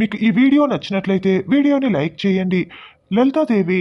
మీకు ఈ వీడియో నచ్చినట్లయితే వీడియోని లైక్ చేయండి. లలితాదేవి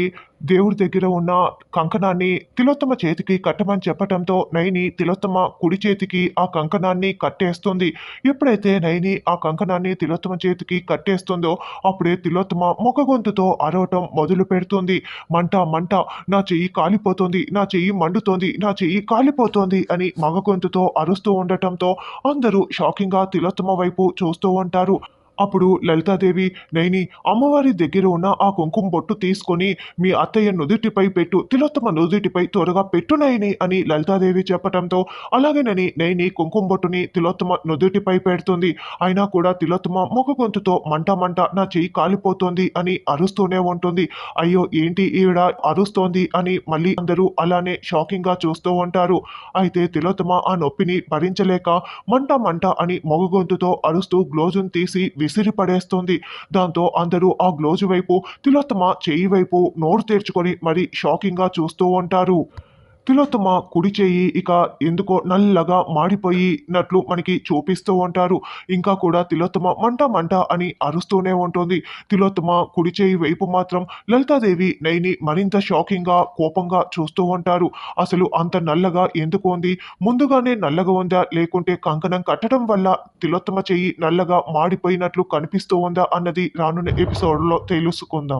దేవుడి దగ్గర ఉన్న కంకణాన్ని తిలోత్తమ చేతికి కట్టమని చెప్పటంతో నైని తిలోత్తమ కుడి చేతికి ఆ కంకణాన్ని కట్టేస్తుంది. ఎప్పుడైతే నైని ఆ కంకణాన్ని తిలోత్తమ చేతికి కట్టేస్తుందో అప్పుడే తిలోత్తమ ముఖ గొంతుతో అరవటం మొదలు పెడుతుంది. మంట మంట నా చెయ్యి కాలిపోతుంది నా చెయ్యి మండుతోంది నా చెయ్యి కాలిపోతోంది అని మగ గొంతుతో అరుస్తూ ఉండటంతో అందరూ షాకింగ్గా తిలోత్తమ వైపు చూస్తూ ఉంటారు. అప్పుడు లలితాదేవి నైని అమ్మవారి దగ్గర ఉన్న ఆ కుంకుమ బొట్టు తీసుకొని మీ అత్తయ్య నుదుటిపై పెట్టు తిలోత్తమ నుదుటిపై త్వరగా పెట్టు నయని అని లలితాదేవి చెప్పటంతో అలాగేనని నైని కుంకుమ బొట్టుని తిలోత్తమ నుదుటిపై పెడుతుంది. అయినా కూడా తిలోత్తమ ముఖ గొంతుతో మంట మంట నా చెయ్యి కాలిపోతోంది అని అరుస్తూనే ఉంటుంది. అయ్యో ఏంటి ఈవిడ అరుస్తోంది అని మళ్ళీ అందరూ అలానే షాకింగ్గా చూస్తూ ఉంటారు. అయితే తిలోత్తమ ఆ నొప్పిని భరించలేక మంట మంట అని మొగ గొంతుతో అరుస్తూ గ్లోజును తీసి విసిరి పడేస్తుంది దాంతో అందరూ ఆ గ్లోజు వైపు తిలోత్తమ చేయి వైపు నోరు తెరుచుకొని మరి షాకింగ్గా చూస్తూ ఉంటారు. తిలోత్తమ కుడి చేయి ఇక ఎందుకో నల్లగా మాడిపోయినట్లు మనకి చూపిస్తూ ఉంటారు. ఇంకా కూడా తిలోత్తమ మంట మంట అని అరుస్తూనే ఉంటుంది. తిలోత్తమ కుడి చేయి వైపు మాత్రం లలితాదేవి నైని మరింత షాకింగ్గా కోపంగా చూస్తూ ఉంటారు. అసలు అంత నల్లగా ఎందుకు ఉంది? ముందుగానే నల్లగా ఉందా? లేకుంటే కంకణం కట్టడం వల్ల తిలోత్తమ చెయ్యి నల్లగా మాడిపోయినట్లు కనిపిస్తూ ఉందా? అన్నది రానున్న ఎపిసోడ్లో తెలుసుకుందాం.